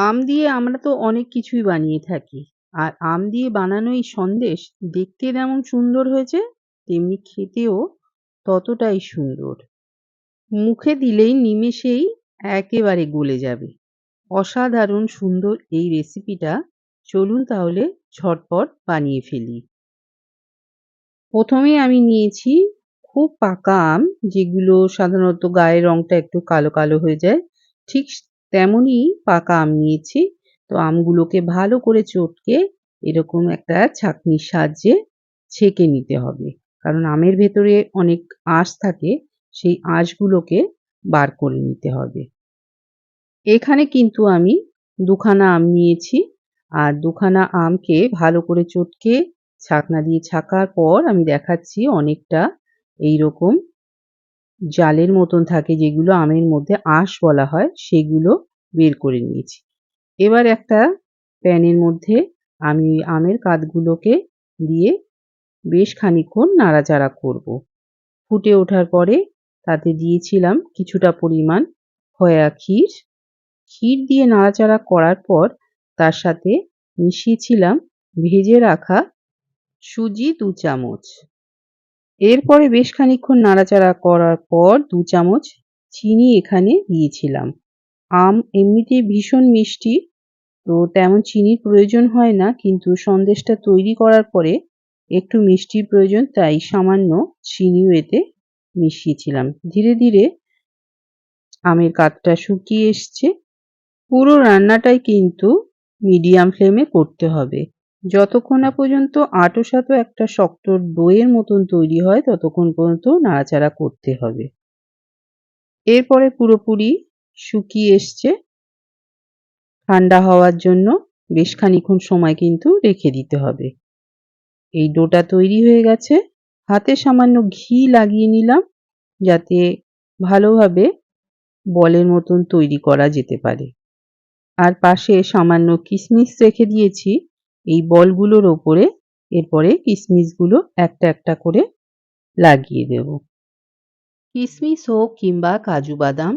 আম দিয়ে আমরা তো অনেক কিছুই বানিয়ে থাকি। আর আম দিয়ে বানানো এই সন্দেশ দেখতে যেমন সুন্দর হয়েছে, তেমনি খেতেও ততটাই সুন্দর। মুখে দিলেই নিমেষেই একেবারে গলে যাবে। অসাধারণ সুন্দর এই রেসিপিটা চলুন তাহলে ঝটপট বানিয়ে ফেলি। প্রথমেই আমি নিয়েছি খুব পাকা আম যেগুলো সাধারণত গায়ের রংটা একটু কালো কালো হয়ে যায় ঠিক তেমনই পাকা আম নিয়েছি। তো আমগুলোকে ভালো করে চটকে এরকম একটা ছাঁকনির সাহায্যে ছেঁকে নিতে হবে। কারণ আমের ভেতরে অনেক আঁশ থাকে, সেই আঁশগুলোকে বার করে নিতে হবে। এখানে কিন্তু আমি দুখানা আম নিয়েছি। আর দুখানা আমকে ভালো করে চটকে ছাকনা দিয়ে ছাকার পর আমি দেখাচ্ছি অনেকটা এই রকম জালের মতন থাকে যেগুলো আমের মধ্যে আঁশ বলা হয়, সেগুলো বের করে নিয়েছি। এবার একটা প্যানের মধ্যে আমি আমের কাতগুলোকে দিয়ে বেশ খানিক্ষণ নাড়াচাড়া করব। ফুটে ওঠার পরে তাতে দিয়েছিলাম কিছুটা পরিমাণ খয়া ক্ষীর। ক্ষীর দিয়ে নাড়াচাড়া করার পর তার সাথে মিশিয়েছিলাম ভেজে রাখা সুজি দু চামচ। এরপরে বেশ খানিক্ষণ নাড়াচাড়া করার পর দু চামচ চিনি এখানে দিয়েছিলাম। আম এমনিতে ভীষণ মিষ্টি, তো তেমন চিনির প্রয়োজন হয় না, কিন্তু সন্দেশটা তৈরি করার পরে একটু মিষ্টির প্রয়োজন, তাই সামান্য চিনিও এতে মিশিয়েছিলাম। ধীরে ধীরে আমের কাতটা শুকিয়ে এসছে। পুরো রান্নাটাই কিন্তু মিডিয়াম ফ্লেমে করতে হবে। যতক্ষণ না পর্যন্ত আটো সাটো একটা শক্ত দইয়ের মতন তৈরি হয়, ততক্ষণ পর্যন্ত নাড়াচাড়া করতে হবে। এরপরে পুরোপুরি শুকিয়ে এসছে। ঠান্ডা হওয়ার জন্য বেশ খানিক্ষণ সময় কিন্তু রেখে দিতে হবে। এই ডোটা তৈরি হয়ে গেছে। হাতে সামান্য ঘি লাগিয়ে নিলাম, যাতে ভালোভাবে বলের মতন তৈরি করা যেতে পারে। আর পাশে সামান্য কিশমিশ রেখে দিয়েছি। এই বলগুলোর ওপরে এরপরে কিশমিশগুলো একটা একটা করে লাগিয়ে দেব। কিশমিশ হোক কিংবা কাজু বাদাম,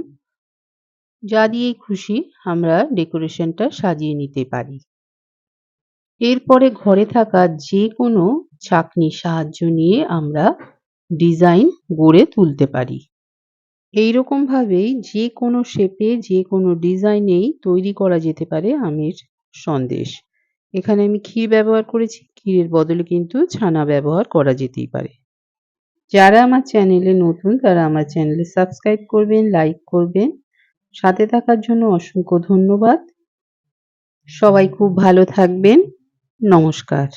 যা দিয়েই খুশি আমরা ডেকোরেশনটা সাজিয়ে নিতে পারি। এরপরে ঘরে থাকা যে কোনো ছাকনির সাহায্য নিয়ে আমরা ডিজাইন গড়ে তুলতে পারি। এই ভাবেই যে কোনো শেপে যে কোনো ডিজাইনেই তৈরি করা যেতে পারে আমের সন্দেশ। এখানে আমি ক্ষীর ব্যবহার করেছি। ক্ষীরের বদলে কিন্তু ছানা ব্যবহার করা যেতেই পারে। যারা আমার চ্যানেলে নতুন, তারা আমার চ্যানেলে সাবস্ক্রাইব করবেন, লাইক করবেন। সাথে থাকার জন্য অসংখ্য ধন্যবাদ। সবাই খুব ভালো থাকবেন। নমস্কার।